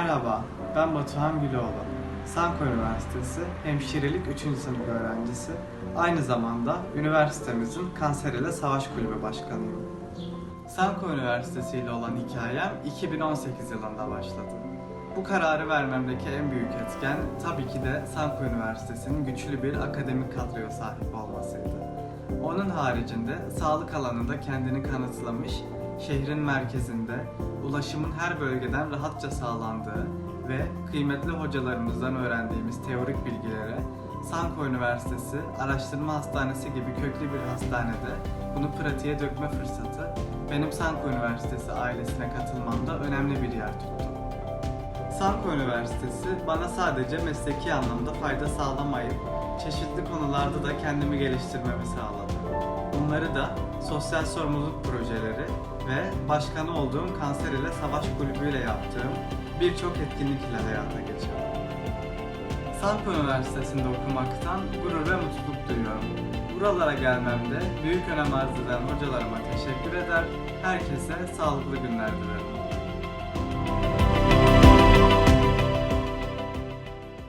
Merhaba, ben Batuhan Güloğlu. Sanko Üniversitesi Hemşirelik 3. sınıf öğrencisi. Aynı zamanda üniversitemizin Kanser ile Savaş Kulübü Başkanıyım. Sanko Üniversitesi ile olan hikayem 2018 yılında başladı. Bu kararı vermemdeki en büyük etken tabii ki de Sanko Üniversitesi'nin güçlü bir akademik kadroya sahip olmasıydı. Onun haricinde sağlık alanında kendini kanıtlamış, şehrin merkezinde, ulaşımın her bölgeden rahatça sağlandığı ve kıymetli hocalarımızdan öğrendiğimiz teorik bilgilere Sanko Üniversitesi Araştırma Hastanesi gibi köklü bir hastanede bunu pratiğe dökme fırsatı benim Sanko Üniversitesi ailesine katılmamda önemli bir yer tuttu. Sanko Üniversitesi bana sadece mesleki anlamda fayda sağlamayıp çeşitli konularda da kendimi geliştirmemi sağladı. Bunları da sosyal sorumluluk projeleri ve başkanı olduğum Kanser ile Savaş Kulübü ile yaptığım birçok etkinlik ile hayata geçirdim. Sanko Üniversitesi'nde okumaktan gurur ve mutluluk duyuyorum. Buralara gelmemde büyük önem arz eden hocalarıma teşekkür eder, herkese sağlıklı günler dilerim.